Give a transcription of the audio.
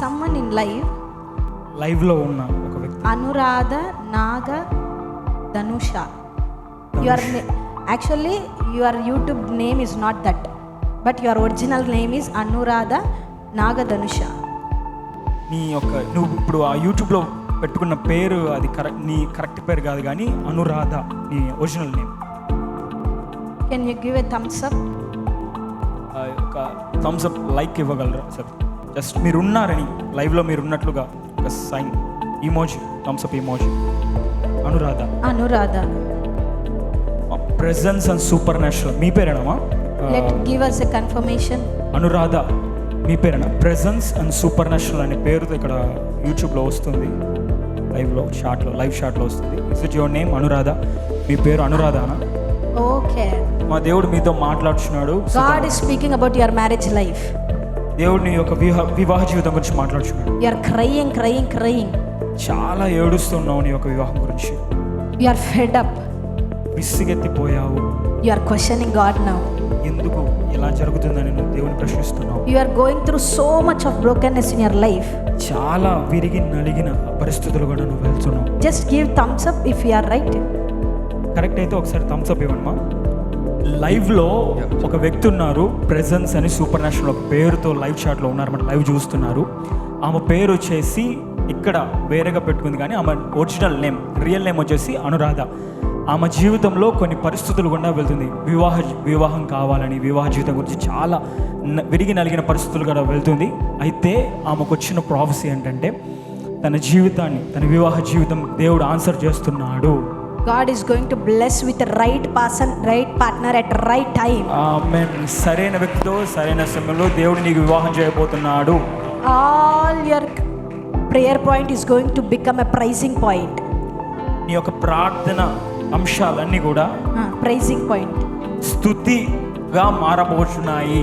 Someone in live live ఉన్న Anuradha Naga Dhanusha your actually your YouTube name is not that but your original name is Anuradha Naga Dhanusha నీ యొక్క నువ్వు ఇప్పుడు ఆ యూట్యూబ్లో పెట్టుకున్న పేరు అది కరెక్ట్ నీ కరెక్ట్ పేరు కాదు కానీ అనురాధ నీ original name can you give a thumbs up thumbs up like ఇవ్వగలరా సార్? జస్ట్ మీరు ఉన్నారని లైవ్లో మీరు ఉన్నట్లుగా ఒక sign emoji thumbs up emoji Anuradha. Anuradha. Presence and supernatural మీ పేరేనమ్మా? Let give us a confirmation. Anuradha. మీ పేరేనా? ప్రెజెన్స్ అండ్ సూపర్ న్యాచురల్ అనే పేరుతో ఇక్కడ యూట్యూబ్లో వస్తుంది. లైవ్లో షార్ట్లో లైవ్ షార్ట్లో వస్తుంది. Is it your name Anuradha. మీ పేరు అనురాధనా? Okay. మా దేవుడు మీతో మాట్లాడుచున్నాడు. God is speaking about your marriage life. దేవుడిని యొక్క వివాహ జీవితం గురించి మాట్లాడుచున్నాడు. You are crying crying crying చాలా ఏడుస్తున్నావు నీ యొక్క వివాహం గురించి. You are fed up విసిగెత్తిపోయావు. You are questioning God now ఎందుకు ఇలా జరుగుతుందని నువ్వు దేవుని ప్రశ్నిస్తున్నావు? You are going through so much of brokenness in your life చాలా విరిగి నలిగిన పరిస్థితులు కూడా నువ్వు వెళ్తున్నావు. Just give thumbs up if you are right correct అయితే ఒకసారి థమ్స్ అప్ ఇవ్వండి మా లైవ్లో ఒక వ్యక్తి ఉన్నారు. ప్రెజెన్స్ అని సూపర్ నేషనల్ ఒక పేరుతో లైవ్ షాట్లో ఉన్నారు మన లైవ్ చూస్తున్నారు. ఆమె పేరు వచ్చేసి ఇక్కడ వేరేగా పెట్టుకుంది కానీ ఆమె ఒరిజినల్ నేమ్ రియల్ నేమ్ వచ్చేసి అనురాధ. ఆమె జీవితంలో కొన్ని పరిస్థితులు గుండా వెళ్తుంది. వివాహ వివాహం కావాలని వివాహ జీవితం గురించి చాలా విరిగి నలిగిన పరిస్థితులు కూడా వెళ్తుంది. అయితే ఆమెకు వచ్చిన ప్రాఫెసీ ఏంటంటే తన జీవితాన్ని తన వివాహ జీవితం దేవుడు ఆన్సర్ చేస్తున్నాడు. God is going to bless with right person right partner at right time amen సరైన వ్యక్తితో సరైన సమయంలో దేవుడు నీకు వివాహం చేయబోతున్నాడు. All your prayer point is going to become a praising point నీ యొక్క ప్రార్థన అంశాలన్నీ కూడా ప్రైజింగ్ పాయింట్ స్థుతిగా మారబోతున్నాయి